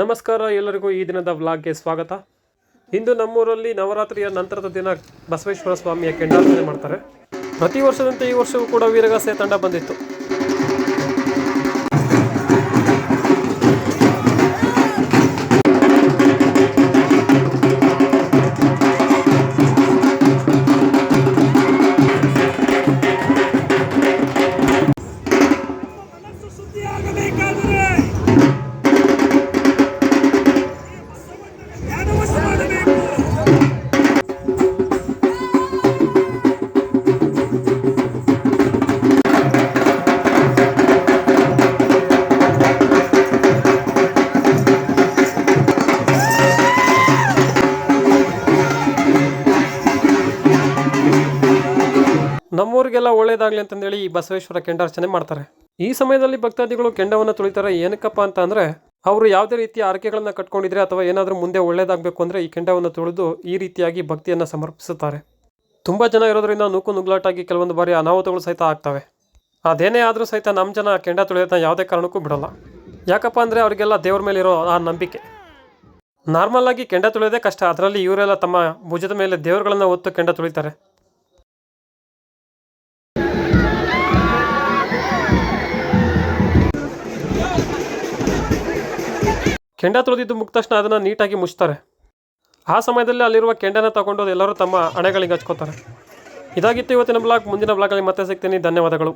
ನಮಸ್ಕಾರ ಎಲ್ಲರಿಗೂ ಈ ದಿನದ ವ್ಲಾಗ್ಗೆ ಸ್ವಾಗತ. ಇಂದು ನಮ್ಮೂರಲ್ಲಿ ನವರಾತ್ರಿಯ ನಂತರದ ದಿನ ಬಸವೇಶ್ವರ ಸ್ವಾಮಿಯ ಕೆಂಡಾರ್ಚನೆ ಮಾಡ್ತಾರೆ. ಪ್ರತಿ ವರ್ಷದಂತೆ ಈ ವರ್ಷವೂ ಕೂಡ ವೀರಗಾಸೆ ತಂಡ ಬಂದಿತ್ತು. ನಮ್ಮೂರಿಗೆಲ್ಲ ಒಳ್ಳೇದಾಗ್ಲಿ ಅಂತಂದೇಳಿ ಈ ಬಸವೇಶ್ವರ ಕೆಂಡಾರ್ಚನೆ ಮಾಡ್ತಾರೆ. ಈ ಸಮಯದಲ್ಲಿ ಭಕ್ತಾದಿಗಳು ಕೆಂಡವನ್ನು ತುಳಿತಾರೆ, ಏನಕ್ಕಪ್ಪ ಅಂತ ಅಂದ್ರೆ ಅವರು ಯಾವುದೇ ರೀತಿಯ ಆರಕೆಗಳನ್ನ ಕಟ್ಕೊಂಡಿದ್ರೆ ಅಥವಾ ಏನಾದರೂ ಮುಂದೆ ಒಳ್ಳೇದಾಗಬೇಕು ಅಂದ್ರೆ ಈ ಕೆಂಡವನ್ನು ತುಳಿದು ಈ ರೀತಿಯಾಗಿ ಭಕ್ತಿಯನ್ನು ಸಮರ್ಪಿಸುತ್ತಾರೆ. ತುಂಬಾ ಜನ ಇರೋದ್ರಿಂದ ನೂಕು ನುಗ್ಲಾಟಾಗಿ ಕೆಲವೊಂದು ಬಾರಿ ಅನಾಹುತಗಳು ಸಹಿತ ಆಗ್ತವೆ. ಅದೇನೇ ಆದರೂ ಸಹಿತ ನಮ್ಮ ಜನ ಕೆಂಡ ತುಳಿಯೋದನ್ನ ಯಾವುದೇ ಕಾರಣಕ್ಕೂ ಬಿಡಲ್ಲ. ಯಾಕಪ್ಪ ಅಂದರೆ ಅವರಿಗೆಲ್ಲ ದೇವ್ರ ಮೇಲೆ ಇರೋ ಆ ನಂಬಿಕೆ. ನಾರ್ಮಲ್ ಆಗಿ ಕೆಂಡ ತುಳಿಯೋದೇ ಕಷ್ಟ. ಅದರಲ್ಲಿ ಇವರೆಲ್ಲ ತಮ್ಮ ಭುಜದ ಮೇಲೆ ದೇವರುಗಳನ್ನ ಹೊತ್ತು ಕೆಂಡ ತುಳಿತಾರೆ. ಕೆಂಡ ತುಳಿದಿದ್ದು ಮುಗಿದ ತಕ್ಷಣ ಅದನ್ನು ನೀಟಾಗಿ ಮುಚ್ತಾರೆ. ಆ ಸಮಯದಲ್ಲಿ ಅಲ್ಲಿರುವ ಕೆಂಡನ ತಗೊಂಡು ಎಲ್ಲರೂ ತಮ್ಮ ಹಣೆಗಳಿಗೆ ಹಚ್ಕೋತಾರೆ. ಇದಾಗಿತ್ತು ಇವತ್ತಿನ ಬ್ಲಾಗ್. ಮುಂದಿನ ಬ್ಲಾಗಲ್ಲಿ ಮತ್ತೆ ಸಿಗ್ತೀನಿ. ಧನ್ಯವಾದಗಳು.